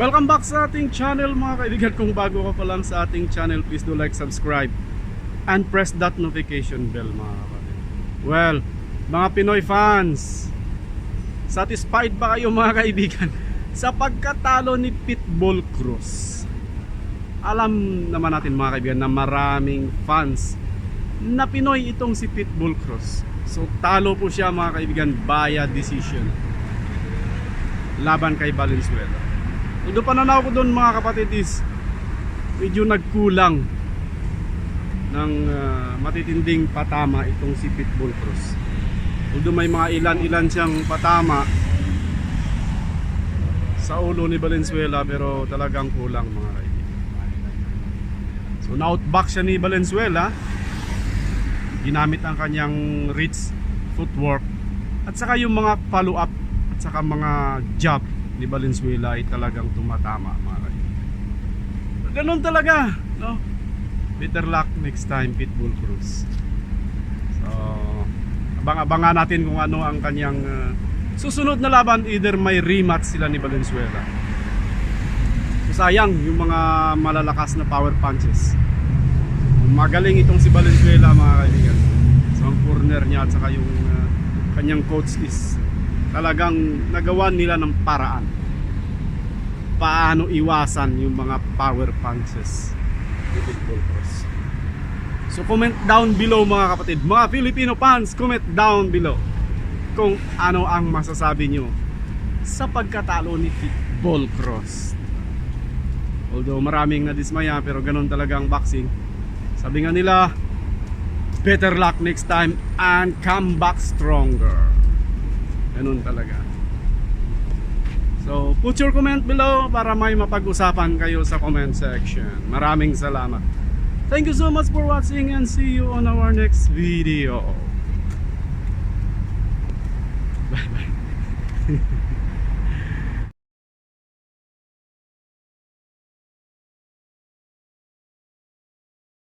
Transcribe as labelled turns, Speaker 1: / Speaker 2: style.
Speaker 1: welcome back sa ating channel mga kaibigan. Kung bago ka pa lang sa ating channel, please do like, subscribe, and press that notification bell mga kapatid. Well, mga Pinoy fans, satisfied ba kayo mga kaibigan sa pagkatalo ni Pitbull Cruz? Alam naman natin mga kaibigan na maraming fans na Pinoy itong si Pitbull Cruz. So talo po siya mga kaibigan via decision laban kay Valenzuela. Although pananaw ko doon mga kapatid is medyo nagkulang ng ah, matitinding patama itong si Pitbull Cruz. Although may mga ilan-ilan siyang patama sa ulo ni Valenzuela pero talagang kulang mga kaibigan. So na-outback siya ni Valenzuela ginamit ang kanyang reach footwork at saka yung mga follow up at saka mga jab ni Valenzuela ay talagang tumatama mga kaibigan. Ganun talaga, no? Better luck next time Pitbull Cruz. So, abang-abangan natin kung ano ang kanyang uh, susunod na laban either may rematch sila ni Valenzuela. So, sayang yung mga malalakas na power punches. Magaling itong si Valenzuela mga kaibigan. So ang corner niya at saka yung uh, kanyang coach is talagang nagawa nila ng paraan. Paano iwasan yung mga power punches ni Pitbull Cruz. So comment down below mga kapatid. Mga Filipino fans, comment down below kung ano ang masasabi nyo sa pagkatalo ni Pitbull Cruz. Although maraming nadismaya pero ganun talaga ang boxing. Sabi nga nila, better luck next time and come back stronger. Ganun talaga. So, put your comment below para may mapag-usapan kayo sa comment section. Maraming salamat. Thank you so much for watching and see you on our next video. Bye bye.